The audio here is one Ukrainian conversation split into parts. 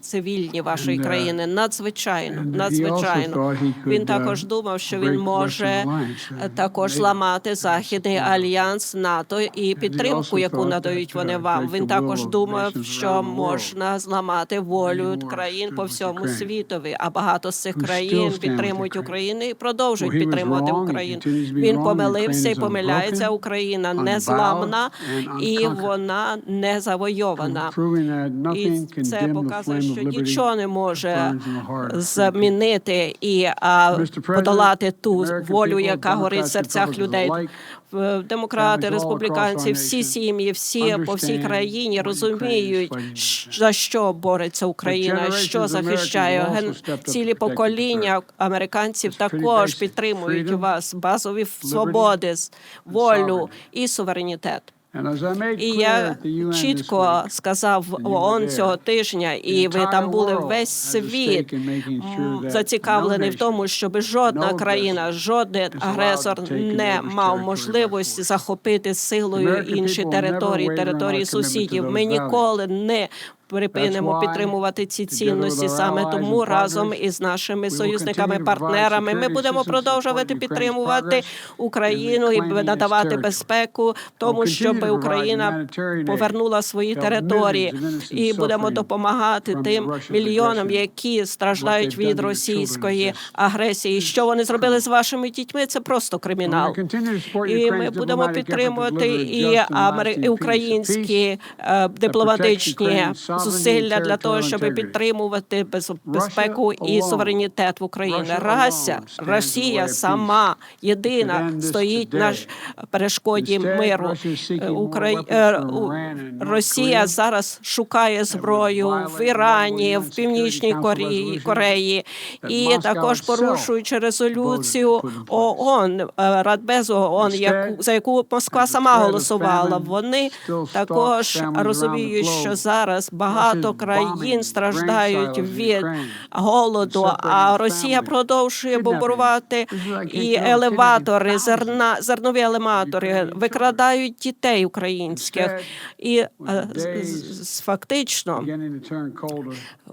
цивільні вашої країни. Надзвичайно, надзвичайно. Він також думав, що він може е, також NATO. зламати західний альянс НАТО і підтримку, яку надають вони вам. Він також думав, що можна зламати волю країн по всьому світові. А багато з цих країн підтримують Україну і продовжують підтримувати Україну. Він помилився і помиляється. Україна незламна and і вона не завойована. І can це показує, що нічого не може змінити і подолати ту волю, яка горить в серцях людей. Демократи, республіканці, всі сім'ї, всі по всій країні розуміють, за що бореться Україна, що захищає. Цілі покоління американців також підтримують вас базові свободи, волю і суверенітет. І я чітко сказав ООН цього тижня, і ви там були весь світ зацікавлений в тому, щоб жодна країна, жоден агресор не мав можливості захопити силою інші території, території сусідів. Ми ніколи не припинимо підтримувати ці цінності. Саме тому разом із нашими союзниками, партнерами ми будемо продовжувати підтримувати Україну і надавати безпеку тому, щоб Україна повернула свої території, і будемо допомагати тим мільйонам, які страждають від російської агресії. Що вони зробили з вашими дітьми? Це просто кримінал. І ми будемо підтримувати і just and амери- lasting і peace. українські е, дипломатичні зусилля для того, щоб підтримувати без- безпеку і суверенітет в Україні. Рася, Росія сама єдина стоїть на перешкоді миру. Е, Украї... е, Росія зараз шукає зброю в Ірані, в Північній Кореї, Кореї і також порушуючи резолюцію. ООН, е, Радбезу ООН, яку за яку Москва сама голосувала. Вони також розуміють, що зараз багато країн страждають від голоду, а Росія продовжує like і елеватори, зерна, зернові Ukrainian викрадають дітей українських. І е, фактично.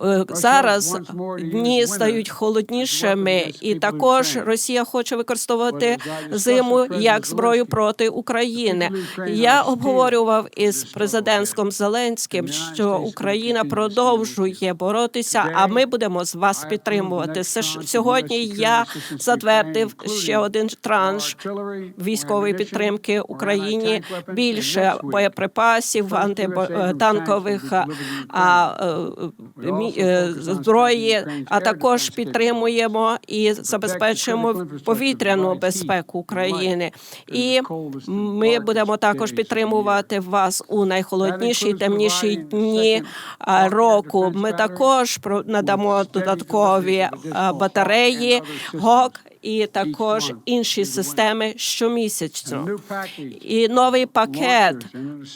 Е, Зараз дні стають холоднішими, і також. Росія хоче використовувати зиму як зброю проти України. Я обговорював із президентом Зеленським, що will Україна продовжує боротися, а ми будемо з вас підтримувати. сьогодні я затвердив ще один транш військової підтримки Україні. Більше боєприпасів, антитанкових е, мі- е, зброї, а також підтримуємо і забезпечуємо повітряну безпеку України. І ми будемо також підтримувати вас у найхолодніші темніші дні року. Ми також надамо додаткові батареї ГОК і також інші системи щомісячно. І новий пакет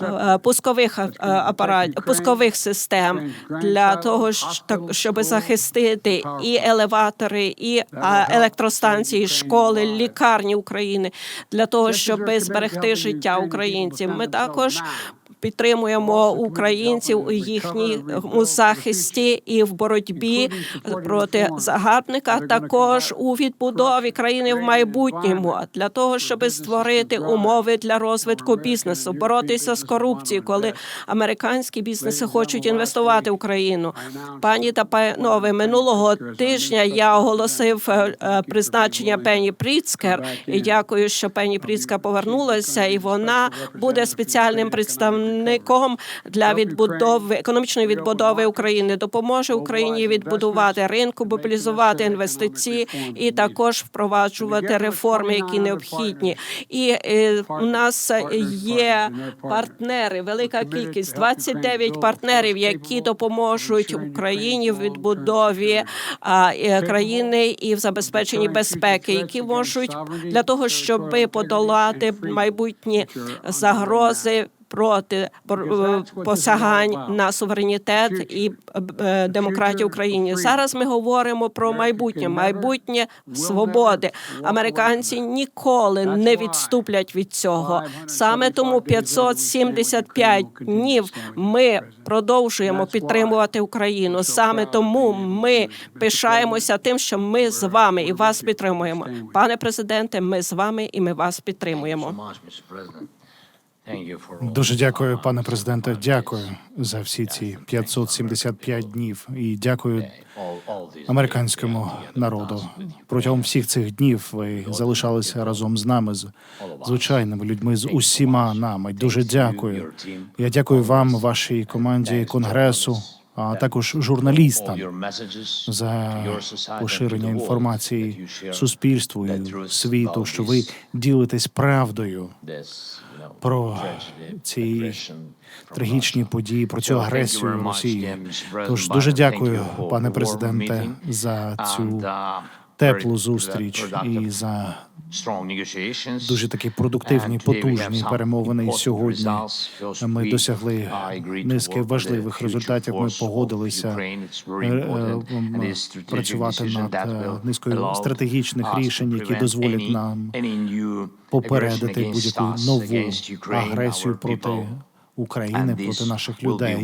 е, пускових е, апаратів, пускових систем для того, щоб захистити і елеватори, і електростанції, школи, лікарні України для того, щоб зберегти життя українців. Ми також підтримуємо українців у їхньому захисті і в боротьбі проти загарбника, також у відбудові країни в майбутньому. для того, щоб створити умови для розвитку бізнесу, боротися з корупцією, коли американські бізнеси хочуть інвестувати в Україну. Пані та панове, минулого тижня я оголосив е, е, призначення Пені Пріцкер. І дякую, що Пені Пріцка повернулася, і вона буде спеціальним представником для відбудови економічної відбудови України. Допоможе Україні відбудувати ринку, мобілізувати інвестиції і також впроваджувати реформи, які необхідні. І е, у нас є партнери, велика кількість 29 партнерів, які допоможуть Україні в відбудові е, країни і в забезпеченні безпеки, які можуть для того, щоб подолати майбутні загрози проти е, посягань на суверенітет і е, демократію в Україні. Зараз ми говоримо про майбутнє, майбутнє свободи. Американці ніколи не відступлять від цього. Саме тому 575 днів ми продовжуємо підтримувати Україну. Саме тому ми пишаємося тим, що ми з вами і вас підтримуємо. Пане президенте, ми з вами і ми вас підтримуємо. Дуже дякую, пане президенте. Дякую за всі ці 575 днів і дякую американському народу. Протягом всіх цих днів ви залишалися разом з нами, з звичайними людьми, з усіма нами. Дуже дякую. Я дякую вам, вашій команді конгресу, а також журналістам за поширення інформації суспільству і світу, що ви ділитесь правдою про ці трагічні події, про цю агресію Росії. Тож дуже дякую, пане президенте, за цю теплу зустріч і за дуже такі продуктивні, потужні перемовини. І сьогодні ми досягли низки важливих результатів. Ми погодилися е, е, працювати над е, низкою стратегічних рішень, які дозволять нам попередити будь-яку нову агресію проти України, проти наших людей.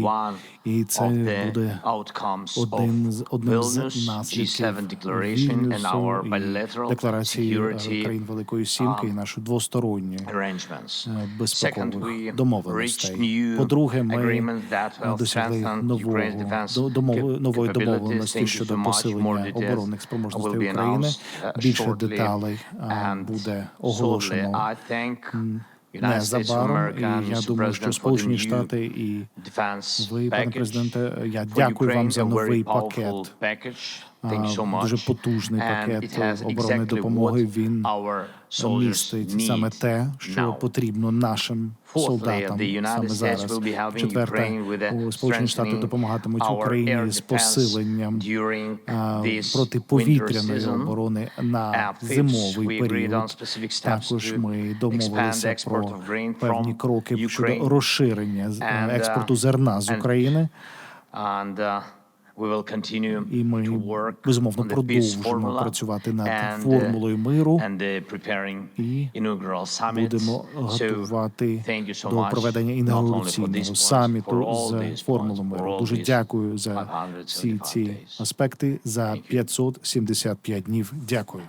І це буде один з одним з наслідків Вільнюсу і декларації е, країн Великої Сімки і нашої двосторонньої е, безпекових домовленостей. По-друге, ми досягли нового до- домов- нової домовленості щодо посилення оборонних спроможностей України. Більше деталей е, буде оголошено незабаром. І я думаю, що Сполучені Штати і ви, пане президенте, я дякую вам за новий пакет. Дуже потужний пакет оборонної допомоги. Він містить саме те, що потрібно нашим солдатам саме зараз. Четверте, Сполучені Штати допомагатимуть Україні з посиленням протиповітряної оборони на зимовий період. Також ми домовилися про певні кроки щодо розширення з- експорту зерна з України. І ми безумовно продовжимо працювати над формулою миру і будемо готувати до проведення інаугураційного саміту з формулою миру. Дуже дякую за всі ці аспекти за 575 днів. Дякую.